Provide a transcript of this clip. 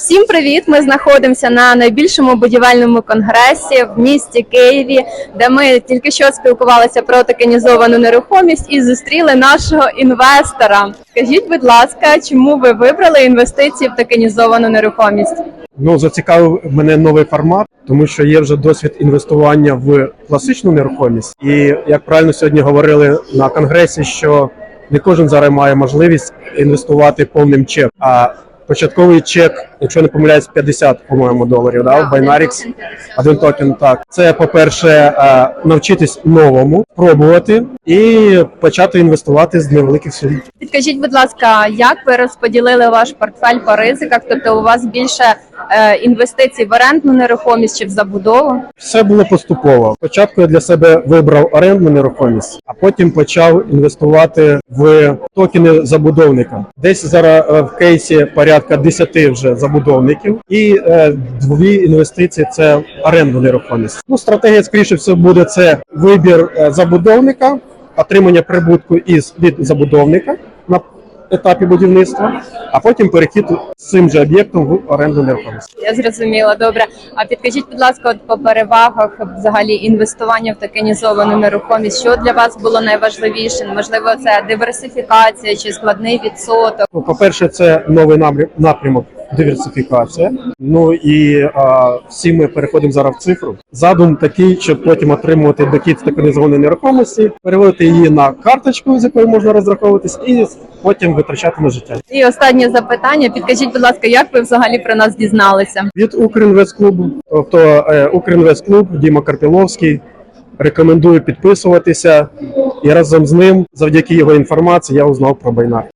Всім привіт! Ми знаходимося на найбільшому будівельному конгресі в місті Києві, де ми тільки що спілкувалися про токенізовану нерухомість і зустріли нашого інвестора. Скажіть, будь ласка, чому ви вибрали інвестиції в токенізовану нерухомість? Ну, зацікавив мене новий формат, тому що є вже досвід інвестування в класичну нерухомість. І як правильно сьогодні говорили на конгресі, що не кожен зараз має можливість інвестувати повним чек. А початковий чек, якщо не помиляюсь, 50, по-моєму, доларів. Да, в Binarix. Один токен. Так, це по-перше, е, навчитись новому, пробувати і почати інвестувати з невеликих сум. Підкажіть, будь ласка, як ви розподілили ваш портфель по ризиках? Тобто у вас більше е, інвестицій в орендну нерухомість чи в забудову? Все було поступово. Спочатку я для себе вибрав орендну нерухомість, а потім почав інвестувати в токени забудовника. Десь зараз е, в кейсі порядка 10 вже забудовників, і е, дві інвестиції це орендну нерухомість. Ну, стратегія, скоріше всього, буде це вибір е, забудовника, отримання прибутку із від забудовника на етапі будівництва, а потім перехід з цим же об'єктом в орендну нерухомість. Я зрозуміла, добре. А підкажіть, будь ласка, от по перевагах взагалі інвестування в токенізовану нерухомість, що для вас було найважливіше? Можливо, це диверсифікація чи складний відсоток? Ну, по-перше, це новий напрям- напрямок диверсифікація. Ну і а, всі ми переходимо зараз в цифру. Задум такий, щоб потім отримувати дохід з токенізованої нерухомості, переводити її на карточку, з якою можна розраховуватись, і потім витрачати на життя. І останнє запитання. Підкажіть, будь ласка, як ви взагалі про нас дізналися? Від Укрінвестклубу, тобто е, Укрінвестклуб, Діма Карпіловський. Рекомендую підписуватися, і разом з ним, завдяки його інформації, я узнав про Байнар.